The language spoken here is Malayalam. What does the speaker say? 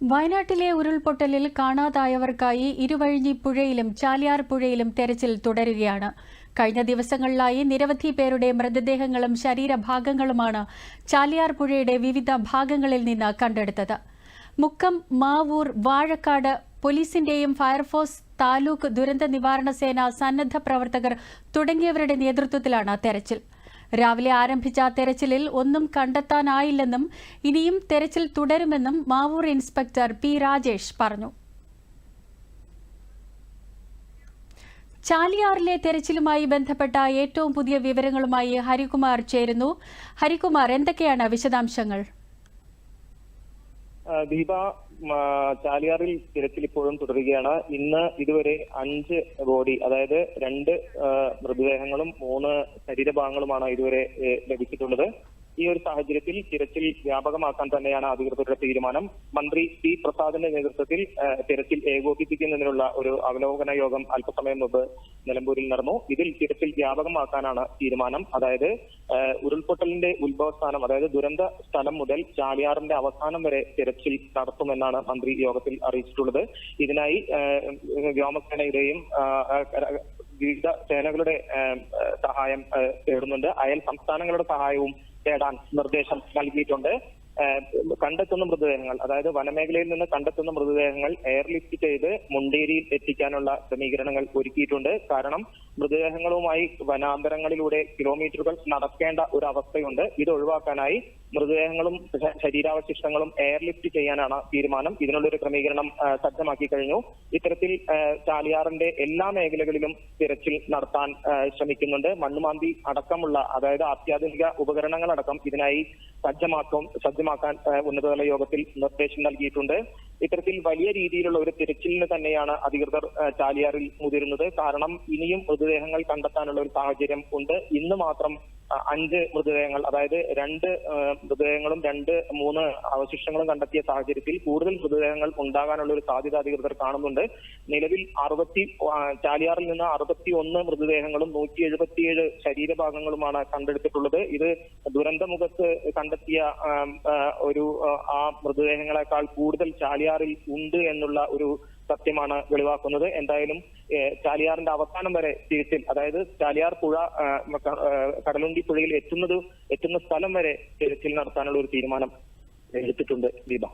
വയനാട്ടിലെ ഉരുൾപൊട്ടലിൽ കാണാതായവർക്കായി ഇരുവഴിഞ്ഞി പുഴയിലും ചാലിയാർ പുഴയിലും തെരച്ചിൽ തുടരുകയാണ്. കഴിഞ്ഞ ദിവസങ്ങളിലായി നിരവധി പേരുടെ മൃതദേഹങ്ങളും ശരീരഭാഗങ്ങളുമാണ് ചാലിയാർ പുഴയുടെ വിവിധ ഭാഗങ്ങളിൽ നിന്ന് കണ്ടെടുത്തത്. മുക്കം മാവൂർ വാഴക്കാട് പോലീസിന്റെയും ഫയർഫോഴ്സ് താലൂക്ക് ദുരന്ത നിവാരണ സേന സന്നദ്ധ പ്രവർത്തകർ തുടങ്ങിയവരുടെ നേതൃത്വത്തിലാണ് തെരച്ചിൽ. രാവിലെ ആരംഭിച്ച തെരച്ചിലിൽ ഒന്നും കണ്ടെത്താനായില്ലെന്നും ഇനിയും തെരച്ചിൽ തുടരുമെന്നും മാവൂർ ഇൻസ്പെക്ടർ പി രാജേഷ് പറഞ്ഞു. ചാലിയാറിലെ തെരച്ചിലുമായി ബന്ധപ്പെട്ട ഏറ്റവും പുതിയ വിവരങ്ങളുമായി ഹരികുമാർ ചേരുന്നു. ഹരികുമാർ എന്തൊക്കെയാണ് വിശദാംശങ്ങൾ? ദീപ ചാലിയാറിൽ തിരച്ചിൽ ഇപ്പോഴും തുടരുകയാണ്. ഇന്ന് ഇതുവരെ അഞ്ച് ബോഡി അതായത് രണ്ട് മൃതദേഹങ്ങളും മൂന്ന് ശരീരഭാഗങ്ങളുമാണ് ഇതുവരെ ലഭിച്ചിട്ടുള്ളത്. ഈ ഒരു സാഹചര്യത്തിൽ തിരച്ചിൽ വ്യാപകമാക്കാൻ തന്നെയാണ് അധികൃതരുടെ തീരുമാനം. മന്ത്രി പി പ്രസാദിന്റെ നേതൃത്വത്തിൽ തിരച്ചിൽ ഏകോപിപ്പിക്കുന്നതിനുള്ള ഒരു അവലോകന യോഗം അല്പസമയം മുമ്പ് നിലമ്പൂരിൽ നടന്നു. ഇതിൽ തിരച്ചിൽ വ്യാപകമാക്കാനാണ് തീരുമാനം. അതായത് ഉരുൾപൊട്ടലിന്റെ ഉത്ഭവസ്ഥാനം അതായത് ദുരന്ത സ്ഥലം മുതൽ ചാലിയാറിന്റെ അവസാനം വരെ തിരച്ചിൽ നടത്തുമെന്നാണ് മന്ത്രി യോഗത്തിൽ അറിയിച്ചിട്ടുള്ളത്. ഇതിനായി വ്യോമസേനയുടെയും വിവിധ സേനകളുടെ സഹായം തേടുന്നുണ്ട്. അയൽ സംസ്ഥാനങ്ങളുടെ സഹായവും തേടാൻ നിർദ്ദേശം നൽകിയിട്ടുണ്ട്. കണ്ടെത്തുന്ന മൃതദേഹങ്ങൾ അതായത് വനമേഖലയിൽ നിന്ന് കണ്ടെത്തുന്ന മൃതദേഹങ്ങൾ എയർലിഫ്റ്റ് ചെയ്ത് മുണ്ടേരിയിൽ എത്തിക്കാനുള്ള ക്രമീകരണങ്ങൾ ഒരുക്കിയിട്ടുണ്ട്. കാരണം മൃതദേഹങ്ങളുമായി വനാന്തരങ്ങളിലൂടെ കിലോമീറ്ററുകൾ നടക്കേണ്ട ഒരു അവസ്ഥയുണ്ട് ഇത് ഒഴിവാക്കാനായി മൃതദേഹങ്ങളും ശരീരാവശിഷ്ടങ്ങളും എയർലിഫ്റ്റ് ചെയ്യാനാണ് തീരുമാനം. ഇതിനുള്ളൊരു ക്രമീകരണം സജ്ജമാക്കി കഴിഞ്ഞു. ഇത്തരത്തിൽ ചാലിയാറിന്റെ എല്ലാ മേഖലകളിലും തിരച്ചിൽ നടത്താൻ ശ്രമിക്കുന്നുണ്ട്. മണ്ണുമാന്തി അടക്കമുള്ള അതായത് അത്യാധുനിക ഉപകരണങ്ങളടക്കം ഇതിനായി സജ്ജമാക്കും സജ്ജമാക്കാൻ ആ, ഉന്നതതല യോഗത്തിൽ നിർദ്ദേശം നൽകിയിട്ടുണ്ട്. ഇത്തരത്തിൽ വലിയ രീതിയിലുള്ള ഒരു തിരച്ചിലിന് തന്നെയാണ് അധികൃതർ ചാലിയാറിൽ മുതിരുന്നത്. കാരണം ഇനിയും മൃതദേഹങ്ങൾ കണ്ടെത്താനുള്ള ഒരു സാഹചര്യം ഉണ്ട്. ഇന്ന് മാത്രം അഞ്ച് മൃതദേഹങ്ങൾ അതായത് രണ്ട് മൃതദേഹങ്ങളും രണ്ട് മൂന്ന് അവശിഷ്ടങ്ങളും കണ്ടെത്തിയ സാഹചര്യത്തിൽ കൂടുതൽ മൃതദേഹങ്ങൾ ഉണ്ടാകാനുള്ള ഒരു സാധ്യത അധികൃതർ കാണുന്നുണ്ട്. നിലവിൽ അറുപത്തി ചാലിയാറിൽ നിന്ന് അറുപത്തി ഒന്ന് മൃതദേഹങ്ങളും നൂറ്റി എഴുപത്തിയേഴ് ശരീരഭാഗങ്ങളുമാണ് കണ്ടെടുത്തിട്ടുള്ളത്. ഇത് ദുരന്തമുഖത്ത് കണ്ടെത്തിയ ഒരു ആ മൃതദേഹങ്ങളെക്കാൾ കൂടുതൽ ചാലിയാറിൽ ഉണ്ട് എന്നുള്ള ഒരു സത്യമാണ് വെളിവാക്കുന്നത്. എന്തായാലും ചാലിയാറിന്റെ അവസാനം വരെ തിരിച്ചിൽ അതായത് ചാലിയാർ പുഴ കടലുണ്ടി പുഴയിൽ എത്തുന്നത് എത്തുന്ന സ്ഥലം വരെ തിരച്ചിൽ നടത്താനുള്ള ഒരു തീരുമാനം എടുത്തിട്ടുണ്ട് ദീപ.